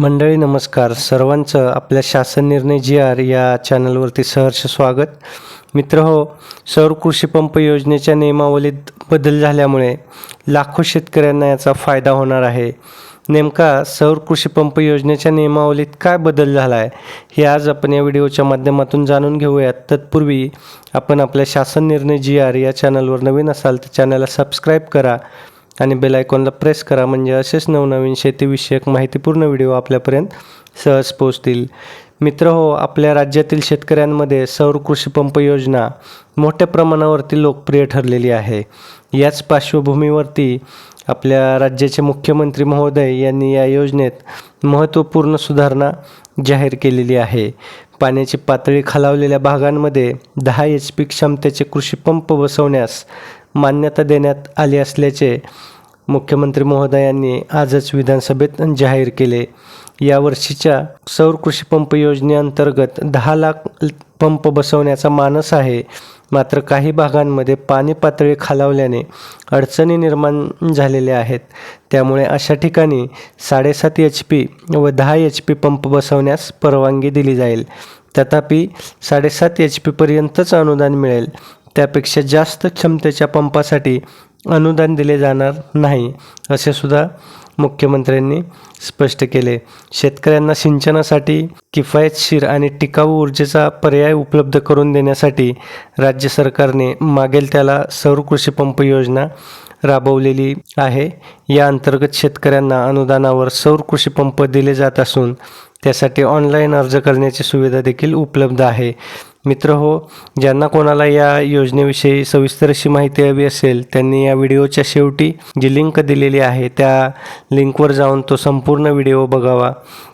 मंडळी नमस्कार. सर्वांचं आपल्या शासन निर्णय जी आर या चॅनलवरती सहर्ष स्वागत. मित्र हो सौर कृषी पंप योजनेच्या नियमावलीत बदल झाल्यामुळे लाखो शेतकऱ्यांना याचा फायदा होणार आहे. नेमका सौर कृषी पंप योजनेच्या नियमावलीत काय बदल झाला आहे हे आज आपण या व्हिडिओच्या माध्यमातून जाणून घेऊयात. तत्पूर्वी आपण आपल्या शासन निर्णय जी आर या चॅनलवर नवीन असाल तर चॅनलला सबस्क्राईब करा. आणि बेल आयकॉनला प्रेस करा म्हणजे असेच नवनवीन शेतीविषयक माहितीपूर्ण व्हिडिओ आपल्यापर्यंत सहज पोहोचतील. मित्र हो आपल्या राज्यातील शेतकऱ्यांमध्ये सौर कृषी पंप योजना मोठ्या प्रमाणावरती लोकप्रिय ठरलेली आहे. याच पार्श्वभूमीवरती आपल्या राज्याचे मुख्यमंत्री महोदय यांनी या योजनेत महत्त्वपूर्ण सुधारणा जाहीर केलेली आहे. पाण्याची पातळी खालावलेल्या भागांमध्ये दहा एच पी क्षमतेचे कृषी पंप बसवण्यास मान्यता देण्यात आली असल्याचे मुख्यमंत्री महोदयांनी आजच विधानसभेत जाहीर केले. यावर्षीच्या सौर कृषी पंप योजनेअंतर्गत दहा लाख पंप बसवण्याचा मानस आहे. मात्र काही भागांमध्ये पाणी पातळी खालावल्याने अडचणी निर्माण झालेल्या आहेत. त्यामुळे अशा ठिकाणी साडेसात एच पी व दहा एच पी पंप बसवण्यास परवानगी दिली जाईल. तथापि साडेसात एच पीपर्यंतच अनुदान मिळेल. त्यापेक्षा जास्त क्षमतेच्या पंपासाठी अनुदान दिले जाणार नाही असे सुद्धा मुख्यमंत्र्यांनी स्पष्ट केले. शेतकऱ्यांना सिंचनासाठी किफायतशीर आणि टिकाऊ ऊर्जेचा पर्याय उपलब्ध करून देण्यासाठी राज्य सरकारने मागेल त्याला सौर कृषी पंप योजना राबवलेली आहे. या अंतर्गत शेतकऱ्यांना अनुदानावर सौर कृषी पंप दिले जात असून त्यासाठी ऑनलाईन अर्ज करण्याची सुविधा देखील उपलब्ध आहे. मित्र हो ज्यांना कोणाला या योजनेविषयी सविस्तर अशी माहिती हवी असेल त्यांनी या व्हिडिओच्या शेवटी जी लिंक दिलेली आहे त्या लिंकवर जाऊन तो संपूर्ण व्हिडिओ बघावा.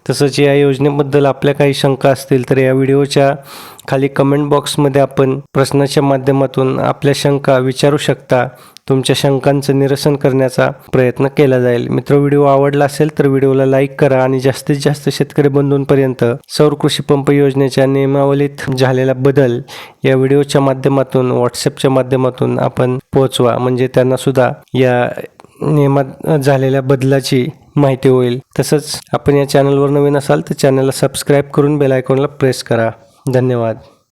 तसंच या योजनेबद्दल आपल्या काही शंका असतील तर या व्हिडिओच्या खाली कमेंट बॉक्समध्ये आपण प्रश्नाच्या माध्यमातून आपल्या शंका विचारू शकता. तुमच्या शंकांचं निरसन करण्याचा प्रयत्न केला जाईल. मित्र व्हिडिओ आवडला असेल तर व्हिडिओला लाईक करा आणि जास्तीत जास्त शेतकरी बंधूंपर्यंत सौर कृषी पंप योजनेच्या नियमावलीत झालेला बदल या व्हिडिओच्या माध्यमातून व्हॉट्सअपच्या माध्यमातून आपण पोहोचवा. म्हणजे त्यांना सुद्धा या नियमात झालेल्या बदलाची माहिती होईल. तसंच आपण या चॅनलवर नवीन असाल तर चॅनलला सबस्क्राईब करून बेल आयकॉनला प्रेस करा. धन्यवाद.